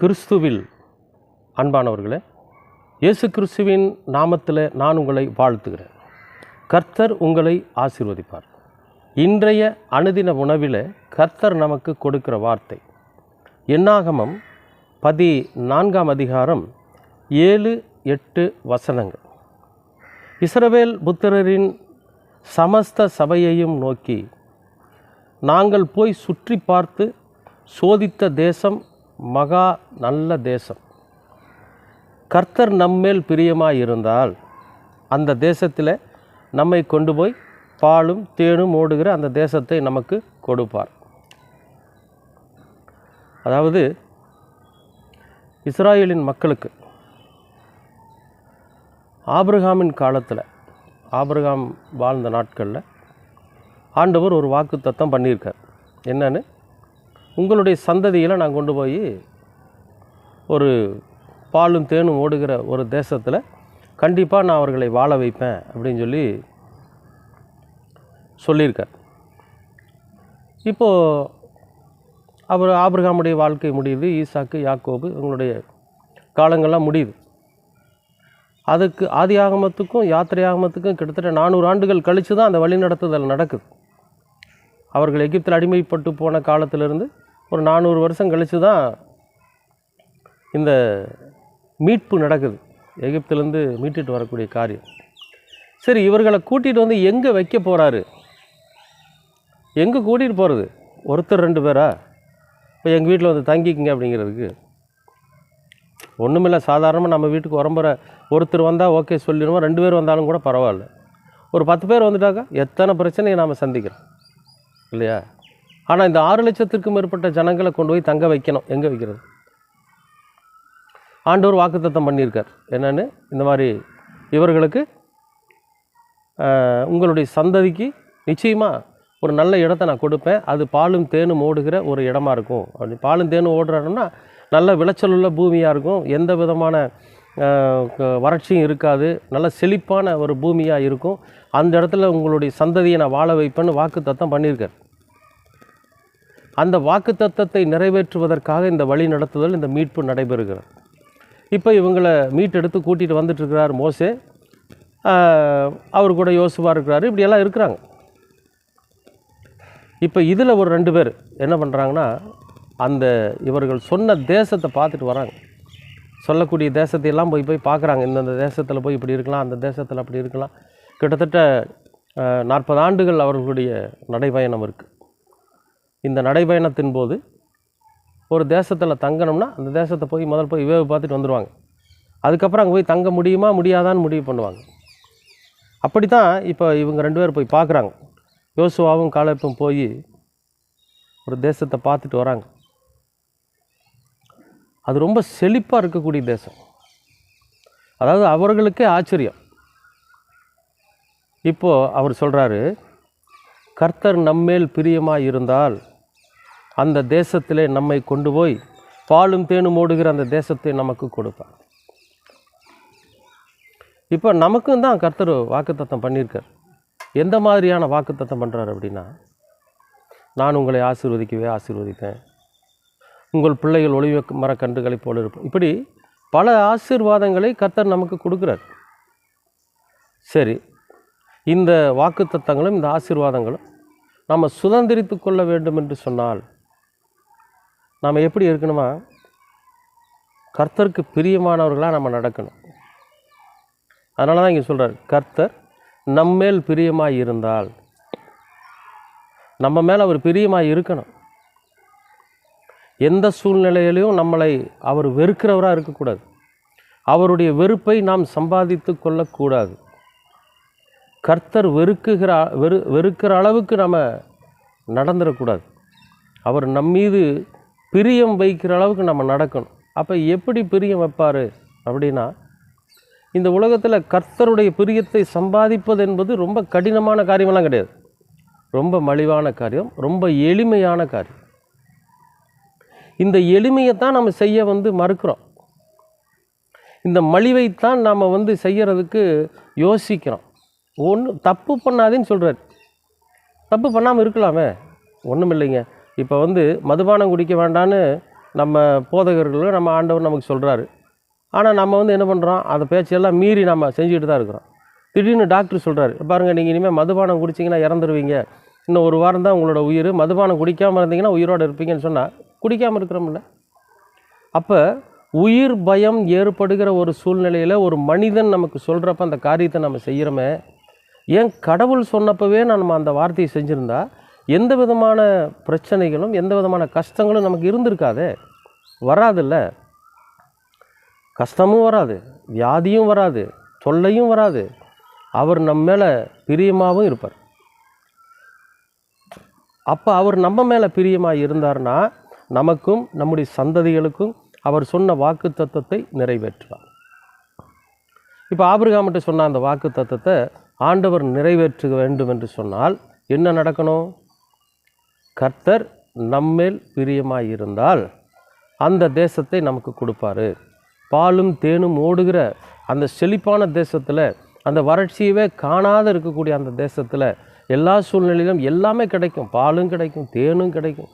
கிறிஸ்துவில் அன்பானவர்களே இயேசு கிறிஸ்துவின் நாமத்தில் நான் உங்களை வாழ்த்துகிறேன். கர்த்தர் உங்களை ஆசீர்வதிப்பார். இன்றைய அனுதின உணவில் கர்த்தர் நமக்கு கொடுக்கிற வார்த்தை எண்ணாகமம் பதி நான்காம் அதிகாரம் ஏழு எட்டு வசனங்கள். இஸ்ரவேல் புத்திரரின் சமஸ்த சபையையும் நோக்கி நாங்கள் போய் சுற்றி பார்த்து சோதித்த தேசம் மகா நல்ல தேசம். கர்த்தர் நம்மேல் பிரியமாக இருந்தால் அந்த தேசத்தில் நம்மை கொண்டு போய் பாலும் தேனும் ஓடுகிற அந்த தேசத்தை நமக்கு கொடுப்பார். அதாவது இஸ்ராயேலின் மக்களுக்கு ஆபிரகாமின் காலத்தில் ஆபிரகாம் வாழ்ந்த நாட்களில் ஆண்டவர் ஒரு வாக்கு தத்தம் பண்ணியிருக்கார். என்னன்னு? உங்களுடைய சந்ததியில் நான் கொண்டு போய் ஒரு பாலும் தேனும் ஓடுகிற ஒரு தேசத்தில் கண்டிப்பாக நான் அவர்களை வாழ வைப்பேன் அப்படின்னு சொல்லி சொல்லியிருக்கார். இப்போது அவர் ஆபிரகாமுடைய வாழ்க்கை முடியுது ஈசாக்கு யாக்கோபு இவங்களுடைய காலங்கள்லாம் முடியுது. அதுக்கு ஆதி ஆகமத்துக்கும் யாத்திரை ஆகமத்துக்கும் கிட்டத்தட்ட நானூறு ஆண்டுகள் கழித்து தான் அந்த வழிநடத்துதல் நடக்குது. அவர்கள் எகிப்தில் அடிமைப்பட்டு போன காலத்திலிருந்து ஒரு நானூறு வருஷம் கழித்து தான் இந்த மீட்பு நடக்குது. எகிப்திலேருந்து மீட்டுட்டு வரக்கூடிய காரியம். சரி இவர்களை கூட்டிகிட்டு வந்து எங்கே வைக்க போகிறாரு எங்கே கூட்டிகிட்டு போகிறது ஒருத்தர் ரெண்டு பேரா? இப்போ எங்கள் வீட்டில் வந்து தங்கிக்குங்க அப்படிங்கிறதுக்கு. ஒன்றுமில்ல சாதாரணமாக நம்ம வீட்டுக்கு உரம்புற ஒருத்தர் வந்தால் ஓகே சொல்லிடுவோம் ரெண்டு பேர் வந்தாலும் கூட பரவாயில்ல. ஒரு பத்து பேர் வந்துட்டாக்கா எத்தனை பிரச்சனையை நாம் சந்திக்கிறோம்? இல்லையா? ஆனால் இந்த ஆறு லட்சத்திற்கும் மேற்பட்ட ஜனங்களை கொண்டு போய் தங்க வைக்கணும். எங்கே வைக்கிறது? ஆண்டவர் வாக்குத்தத்தம் பண்ணியிருக்கார். என்னென்னு? இந்த மாதிரி இவர்களுக்கு உங்களுடைய சந்ததிக்கு நிச்சயமாக ஒரு நல்ல இடத்த நான் கொடுப்பேன். அது பாலும் தேனும் ஓடுகிற ஒரு இடமா இருக்கும். அப்படி பாலும் தேனும் ஓடுற நல்ல விளைச்சல் உள்ள பூமியாக இருக்கும். எந்த விதமான வறட்சியும் இருக்காது. நல்ல செழிப்பான ஒரு பூமியாக இருக்கும். அந்த இடத்துல உங்களுடைய சந்ததியை நான் வாழ வைப்பேன்னு வாக்கு தத்தம் பண்ணியிருக்கார். அந்த வாக்கு தத்தத்தை நிறைவேற்றுவதற்காக இந்த வழி நடத்துதல் இந்த மீட்பு நடைபெறுகிறது. இப்போ இவங்களை மீட்டெடுத்து கூட்டிகிட்டு வந்துட்டுருக்கிறார் மோசே. அவர் கூட யோசுவாக இருக்கிறாரு இப்படியெல்லாம் இருக்கிறாங்க. இப்போ இதில் ஒரு ரெண்டு பேர் என்ன பண்ணுறாங்கன்னா அந்த இவர்கள் சொன்ன தேசத்தை பார்த்துட்டு வராங்க. சொல்லக்கூடிய தேசத்தையெல்லாம் போய் போய் பார்க்குறாங்க. இந்தந்த தேசத்தில் போய் இப்படி இருக்கலாம் அந்த தேசத்தில் அப்படி இருக்கலாம். கிட்டத்தட்ட நாற்பது ஆண்டுகள் அவர்களுடைய நடைபயணம் இருக்குது இந்த நடைபயணத்தின் போது ஒரு தேசத்தில் தங்கணும்னா அந்த தேசத்தை போய் முதல் போய் வேவு பார்த்துட்டு வந்துடுவாங்க அதுக்கப்புறம் அங்கே போய் தங்க முடியுமா முடியாதான்னு முடிவு பண்ணுவாங்க. அப்படி தான் இப்போ இவங்க ரெண்டு பேர் போய் பார்க்குறாங்க. யோசுவாவும் காலப்பும் போய் ஒரு தேசத்தை பார்த்துட்டு வராங்க. அது ரொம்ப செழிப்பாக இருக்கக்கூடிய தேசம். அதாவது அவர்களுக்கே ஆச்சரியம். இப்போது அவர் சொல்கிறாரு கர்த்தர் நம்மேல் பிரியமாக இருந்தால் அந்த தேசத்திலே நம்மை கொண்டு போய் பாலும் தேனும் ஓடுகிற அந்த தேசத்தை நமக்கு கொடுப்பார். இப்போ நமக்கும் தான் கர்த்தர் வாக்குத்தத்தம் பண்ணியிருக்கார். எந்த மாதிரியான வாக்குத்தத்தம் பண்ணுறாரு அப்படின்னா நான் உங்களை ஆசீர்வதிக்கவே ஆசீர்வதிப்பேன். உங்கள் பிள்ளைகள் ஒளிவ மரக்கன்றுகளைப் போல இருப்போம் இப்படி பல ஆசீர்வாதங்களை கர்த்தர் நமக்கு கொடுக்குறார். சரி இந்த வாக்குத்தத்தங்களும் இந்த ஆசீர்வாதங்களும் நம்ம சுதந்திரித்து கொள்ள வேண்டும் என்று சொன்னால் நாம் எப்படி இருக்கணுமா? கர்த்தருக்கு பிரியமானவர்களாக நம்ம நடக்கணும். அதனால தான் இங்கே சொல்கிறார் கர்த்தர் நம்மேல் பிரியமாக இருந்தால். நம்ம மேலே அவர் பிரியமாக இருக்கணும். எந்த சூழ்நிலையிலையும் நம்மளை அவர் வெறுக்கிறவராக இருக்கக்கூடாது. அவருடைய வெறுப்பை நாம் சம்பாதித்து கொள்ளக்கூடாது. கர்த்தர் வெறுக்குகிற வெறு வெறுக்கிற அளவுக்கு நம்ம நடந்துடக்கூடாது அவர் நம்மீது பிரியம் வைக்கிற அளவுக்கு நம்ம நடக்கணும். அப்போ எப்படி பிரியம் வைப்பார்? அப்படின்னா இந்த உலகத்தில் கர்த்தருடைய பிரியத்தை சம்பாதிப்பது என்பது ரொம்ப கடினமான காரியமெல்லாம் கிடையாது. ரொம்ப மலிவான காரியம் ரொம்ப எளிமையான காரியம். இந்த எளிமையை தான் நம்ம செய்ய வந்து மறுக்கிறோம். இந்த மலிவைத்தான் நாம் வந்து செய்கிறதுக்கு யோசிக்கிறோம். ஒன்று தப்பு பண்ணாதேன்னு சொல்கிறார் தப்பு பண்ணாமல் இருக்கலாமே. ஒன்றும் இல்லைங்க இப்போ வந்து மதுபானம் குடிக்க வேண்டான்னு நம்ம போதகர்களும் நம்ம ஆண்டவர் நமக்கு சொல்கிறாரு ஆனால் நம்ம வந்து என்ன பண்ணுறோம் அந்த பேச்செல்லாம் மீறி நம்ம செஞ்சுட்டு தான் இருக்கிறோம். திடீர்னு டாக்டர் சொல்கிறாரு பாருங்கள் நீங்கள் இனிமேல் மதுபானம் குடிச்சிங்கன்னா இறந்துருவீங்க. இன்னும் ஒரு வாரம் தான் உங்களோட உயிர். மதுபானம் குடிக்காமல் இருந்தீங்கன்னா உயிரோடு இருப்பீங்கன்னு சொன்னால் குடிக்காமல் இருக்கிறோம்ல? அப்போ உயிர் பயம் ஏற்படுகிற ஒரு சூழ்நிலையில் ஒரு மனிதன் நமக்கு சொல்கிறப்ப அந்த காரியத்தை நம்ம செய்கிறோமே ஏன் கடவுள் சொன்னப்பவே நம்ம அந்த வார்த்தையை செஞ்சுருந்தா எந்த விதமான பிரச்சனைகளும் எந்த விதமான கஷ்டங்களும் நமக்கு இருந்திருக்காதே? வராதுல்ல? கஷ்டமும் வராது வியாதியும் வராது தொல்லையும் வராது. அவர் நம்ம மேலே பிரியமாகவும் இருப்பார். அப்போ அவர் நம்ம மேலே பிரியமாக இருந்தார்னா நமக்கும் நம்முடைய சந்ததிகளுக்கும் அவர் சொன்ன வாக்கு தத்துவத்தை நிறைவேற்றுவார் இப்போ ஆபிரகாமிட்ட சொன்ன அந்த வாக்கு தத்துவத்தை ஆண்டவர் நிறைவேற்ற வேண்டும் என்று சொன்னால் என்ன நடக்கணும்? கர்த்தர் நம்மேல் பிரியமாயிருந்தால் அந்த தேசத்தை நமக்கு கொடுப்பாரு. பாலும் தேனும் ஓடுகிற அந்த செழிப்பான தேசத்தில் அந்த வறட்சியவே காணாத இருக்கக்கூடிய அந்த தேசத்தில் எல்லா சூழ்நிலையிலும் எல்லாமே கிடைக்கும். பாலும் கிடைக்கும் தேனும் கிடைக்கும்.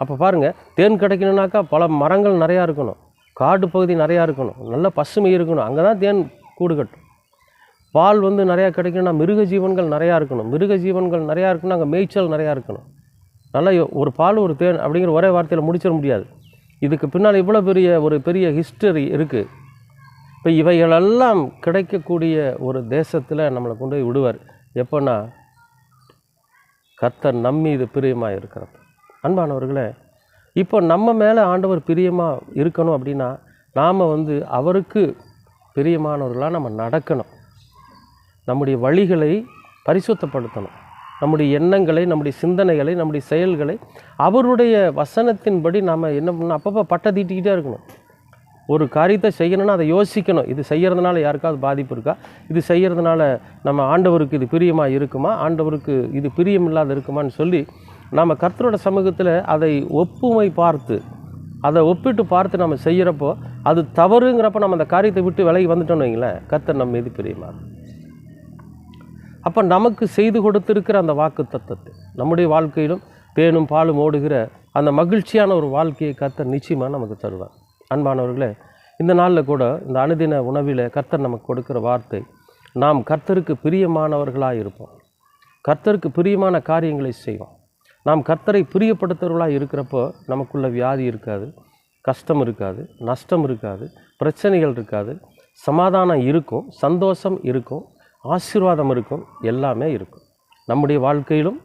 அப்போ பாருங்கள் தேன் கிடைக்கணுன்னாக்கா பல மரங்கள் நிறையா இருக்கணும். காடு பகுதி நிறையா இருக்கணும். நல்ல பசுமை இருக்கணும். அங்கே தான் தேன் கூடு கட்டும். பால் வந்து நிறையா கிடைக்கணும்னா மிருக ஜீவன்கள் நிறையா இருக்கணும். மிருக ஜீவன்கள் நிறையா இருக்கணும் அங்கே மேய்ச்சல் நிறையா இருக்கணும். நல்லா ஒரு பால் ஒரு தேன் அப்படிங்கிற ஒரே வார்த்தையில் முடிச்சிட முடியாது. இதுக்கு பின்னால் இவ்வளோ பெரிய ஒரு பெரிய ஹிஸ்டரி இருக்குது இப்போ இவைகளெல்லாம் கிடைக்கக்கூடிய ஒரு தேசத்தில் நம்மளை கொண்டு போய் விடுவார். எப்போன்னா கத்தர் நம்மி இது பிரியமாக இருக்கிறப்ப அன்பானவர்களே இப்போ நம்ம மேலே ஆண்டவர் பிரியமாக இருக்கணும் அப்படின்னா நாம் வந்து அவருக்கு பிரியமானவர்களாக நம்ம நடக்கணும். நம்முடைய வழிகளை பரிசுத்தப்படுத்தணும். நம்முடைய எண்ணங்களை நம்முடைய சிந்தனைகளை நம்முடைய செயல்களை அவருடைய வசனத்தின்படி நாம் என்ன பண்ணணும்? அப்பப்போ பட்டை தீட்டிக்கிட்டே இருக்கணும். ஒரு காரியத்தை செய்யணும்னா அதை யோசிக்கணும். இது செய்கிறதுனால யாருக்காவது பாதிப்பு இருக்கா? இது செய்கிறதுனால நம்ம ஆண்டவருக்கு இது பிரியமாக இருக்குமா? ஆண்டவருக்கு இது பிரியம் இல்லாத இருக்குமான்னு சொல்லி நம்ம கர்த்தரோட சமூகத்தில் அதை ஒப்புமை பார்த்து அதை ஒப்பிட்டு பார்த்து நம்ம செய்கிறப்போ அது தவறுங்கிறப்ப நம்ம அந்த காரியத்தை விட்டு விலகி வந்துட்டோம்னு வைங்களேன். கர்த்தர் நம்ம இது பிரியமா அப்போ நமக்கு செய்து கொடுத்திருக்கிற அந்த வாக்கு தத்துவத்தை நம்முடைய வாழ்க்கையிலும் பேனும் பாலும் ஓடுகிற அந்த மகிழ்ச்சியான ஒரு வாழ்க்கையை கர்த்தர் நிச்சயமாக நமக்கு தருவார். அன்பானவர்களே இந்த நாளில் கூட இந்த அனுதின உணவில் கர்த்தர் நமக்கு கொடுக்குற வார்த்தை நாம் கர்த்தருக்கு பிரியமானவர்களாக இருப்போம். கர்த்தருக்கு பிரியமான காரியங்களை செய்வோம். நாம் கர்த்தரை பிரியப்படுத்துகிறவர்களாக இருக்கிறப்போ நமக்குள்ள வியாதி இருக்காது கஷ்டம் இருக்காது நஷ்டம் இருக்காது பிரச்சனைகள் இருக்காது சமாதானம் இருக்கும் சந்தோஷம் இருக்கும் ஆசீர்வாதம் இருக்கும். எல்லாமே இருக்கும். நம்முடைய வாழ்க்கையிலும்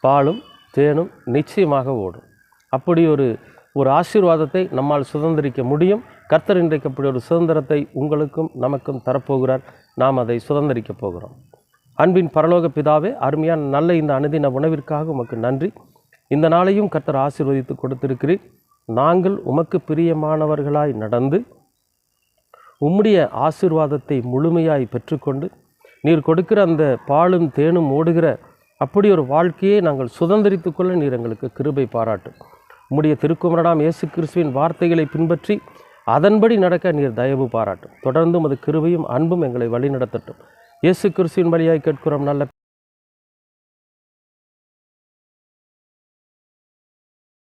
பாலும் தேனும் நிச்சயமாக ஓடும். அப்படி ஒரு ஒரு ஆசீர்வாதத்தை நம்மால் சுதந்திரிக்க முடியும். கர்த்தர் இன்றைக்கு அப்படி ஒரு சுதந்திரத்தை உங்களுக்கும் நமக்கும் தரப்போகிறார். நாம் அதை சுதந்திரிக்கப் போகிறோம். அன்பின் பரலோக பிதாவே அருமையான நல்ல இந்த அனுதின உணவிற்காக உமக்கு நன்றி. இந்த நாளையும் கர்த்தர் ஆசீர்வதித்து கொடுத்திருக்கிறீர். நாங்கள் உமக்கு பிரியமானவர்களாய் நடந்து உம்முடைய ஆசீர்வாதத்தை முழுமையாய் பெற்றுக்கொண்டு நீர் கொடுக்கிற அந்த பாலும் தேனும் ஓடுகிற அப்படி ஒரு வாழ்க்கையை நாங்கள் சுதந்திரித்து கொள்ள நீர் எங்களுக்கு கிருபை பாராட்டும் உம்முடைய திருக்குமரனாம் இயேசு கிறிஸ்துவின் வார்த்தைகளை பின்பற்றி அதன்படி நடக்க நீர் தயவு பாராட்டும் தொடர்ந்தும் அது கிருபையும் அன்பும் எங்களை வழிநடத்தட்டும். இயேசு கிறிஸ்துவின் வழியாய் கேட்கிறோம் நல்ல